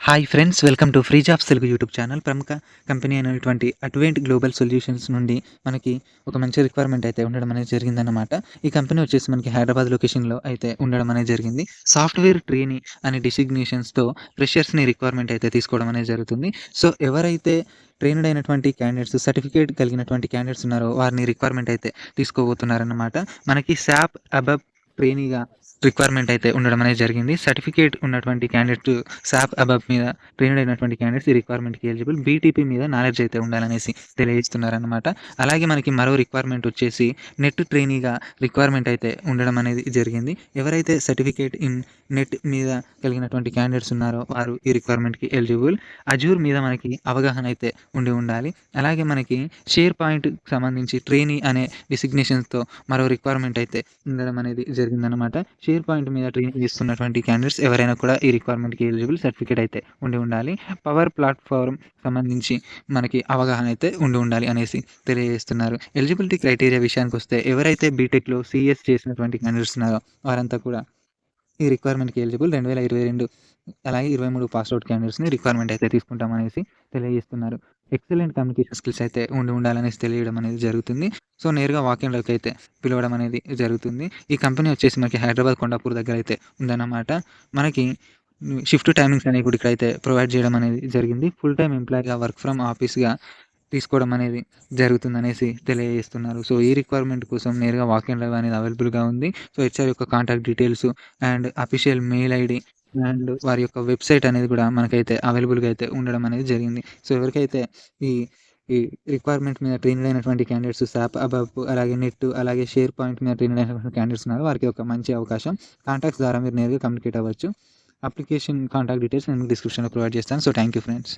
Hi friends welcome to free jobs Telugu YouTube channel ప్రముఖ company అయినటువంటి Advent Global Solutions నుండి మనకి ఒక మంచి రిక్వైర్మెంట్ అయితే ఉండడం అనేది జరిగిందన్నమాట. ఈ కంపెనీ వచ్చేసి మనకి హైదరాబాద్ లొకేషన్లో అయితే ఉండడం అనేది జరిగింది. సాఫ్ట్వేర్ ట్రైనీ అనే డిసిగ్నేషన్స్తో ఫ్రెషర్స్ని రిక్వైర్మెంట్ అయితే తీసుకోవడం అనేది జరుగుతుంది. సో ఎవరైతే ట్రైన్డ్ అయినటువంటి క్యాండిడేట్స్ సర్టిఫికేట్ కలిగినటువంటి క్యాండిడేట్స్ ఉన్నారో వారిని రిక్వైర్మెంట్ అయితే తీసుకోబోతున్నారన్నమాట. మనకి శాప్ అబబ్ ట్రైనీగా రిక్వైర్మెంట్ అయితే ఉండడం అనేది జరిగింది. సర్టిఫికేట్ ఉన్నటువంటి క్యాండిడేట్ సాప్ అబబ్ మీద ట్రైన్డ్ అయినటువంటి క్యాండిడేట్స్ ఈ రిక్వైర్మెంట్కి ఎలిజిబుల్ బీటీపీ మీద నాలెడ్జ్ అయితే ఉండాలనేసి తెలియజేస్తున్నారనమాట అలాగే మనకి మరో రిక్వైర్మెంట్ వచ్చేసి నెట్ ట్రైనీగా రిక్వైర్మెంట్ అయితే ఉండడం అనేది జరిగింది. ఎవరైతే సర్టిఫికేట్ ఇన్ నెట్ మీద కలిగినటువంటి క్యాండిడేట్స్ ఉన్నారో వారు ఈ రిక్వైర్మెంట్కి ఎలిజిబుల్ అజూర్ మీద మనకి అవగాహన అయితే ఉండి ఉండాలి. అలాగే మనకి షేర్ పాయింట్ సంబంధించి ట్రైనీ అనే డిసిగ్నేషన్స్తో మరో రిక్వైర్మెంట్ అయితే ఉండడం అనేది జరిగిందనమాట షేర్ పాయింట్ మీద ట్రైనింగ్ ఇస్తున్నటువంటి క్యాండిడేట్స్ ఎవరైనా కూడా ఈ రిక్వైర్మెంట్కి ఎలిజిబుల్ సర్టిఫికేట్ అయితే ఉండి ఉండాలి. పవర్ ప్లాట్ఫామ్ సంబంధించి మనకి అవగాహన అయితే ఉండి ఉండాలి అనేసి తెలియజేస్తున్నారు. ఎలిజిబిలిటీ క్రైటీరియా విషయానికి వస్తే ఎవరైతే బీటెక్లో సిఎస్ చేసినటువంటి క్యాండిడేట్స్ ఉన్నారో వారంతా కూడా ఈ రిక్వైర్మెంట్కి ఎలిజిబుల్ రెండు వేల ఇరవై రెండు అలాగే ఇరవై మూడు పాస్అవుట్ క్యాండిడేట్స్ని రిక్వైర్మెంట్ అయితే తీసుకుంటాం అనేసి తెలియజేస్తున్నారు. ఎక్సలెంట్ కమ్యూనికేషన్ స్కిల్స్ అయితే ఉండి ఉండాలనేసి తెలియడం అనేది జరుగుతుంది. సో నేరుగా వాకింగ్లోకి అయితే పిలవడం అనేది జరుగుతుంది. ఈ కంపెనీ వచ్చేసి మనకి హైదరాబాద్ కొండాపూర్ దగ్గర అయితే ఉందన్నమాట. మనకి షిఫ్ట్ టైమింగ్స్ అనేవి కూడా ఇక్కడైతే ప్రొవైడ్ చేయడం అనేది జరిగింది. ఫుల్ టైం ఎంప్లాయీగా వర్క్ ఫ్రమ్ ఆఫీస్గా తీసుకోవడం అనేది జరుగుతుంది అనేసి తెలియజేస్తున్నారు. సో ఈ రిక్వైర్మెంట్ కోసం నేరుగా వాకింగ్ లైవ్ అనేది అవైలబుల్గా ఉంది. సో హెచ్ఆర్ యొక్క contact details and official mail ID and వారి యొక్క వెబ్సైట్ అనేది కూడా మనకైతే అవైలబుల్గా అయితే ఉండడం అనేది జరిగింది. సో ఎవరికైతే ఈ ఈ రిక్వైర్మెంట్ మీద ట్రైన్ అయినటువంటి క్యాండిడేట్స్ శాప్ అబబ్ అలాగే నెట్ అలాగే షేర్ పాయింట్ మీద ట్రైన్ అయినటువంటి క్యాండిడేట్స్ ఉన్నారు వారికి ఒక మంచి అవకాశం. కాంటాక్ట్స్ ద్వారా మీరు నేరుగా కమ్యూనికేట్ అవ్వచ్చు. అప్లికేషన్ కాంటాక్ట్ డీటెయిల్స్ నేను డిస్క్రిప్షన్లో ప్రొవైడ్ చేస్తాను. So thank you friends